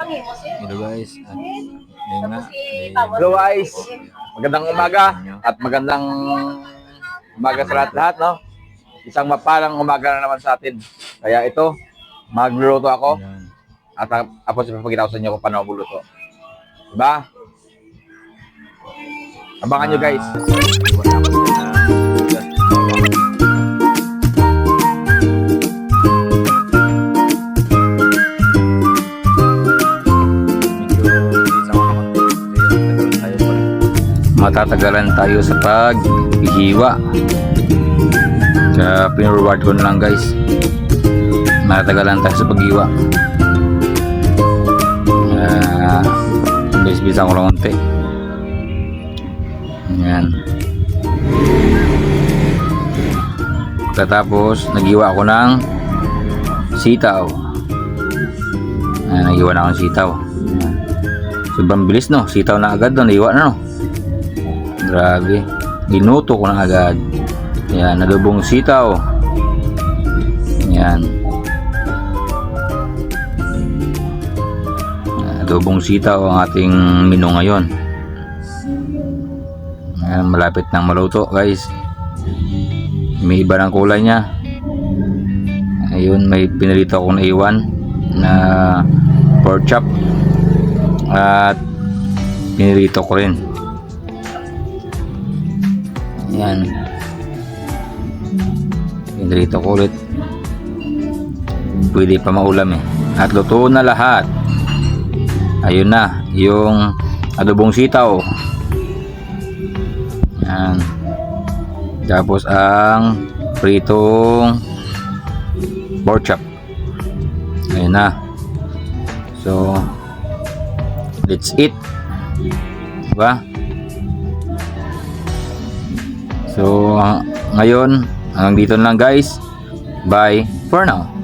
Hello guys. At yun nga. eh, Hello guys, magandang umaga at magandang umaga sa lahat-lahat, no? Isang mapalang umaga na naman sa atin. Kaya ito, magluluto ako at ako sa papagitaw sa inyo kung paano magluto. Diba? Abangan nyo guys. Matatagalan tayo sa paghihiwa. Kaya pinreward ko na lang guys. Matatagalan tayo sa paghiwa. Uh, Bis-bisan ko lang konti. Yan. Pagkatapos, naghiwa ako ng sitaw. Ayan, naghiwa na ako ng sitaw. Sobrang bilis no, sitaw na agad no, naiwa na no. Grabe. Ginuto ko na agad. Yan, nadubong sitaw. Yan. Adobong sitaw ang ating menu ngayon. Yan, malapit nang maluto guys. May iba ng kulay niya. Ayun, may pinalito akong naiwan na pork chop. At pinirito ko rin. Yan. Pinirito ko ulit. Pwede pa maulam eh. At luto na lahat. Ayun na. Yung adobong sitaw. Yan. Tapos ang pritong pork chop. Ayun na. So, let's eat. Diba? So, ah, ngayon, hanggang dito na lang guys. Bye for now.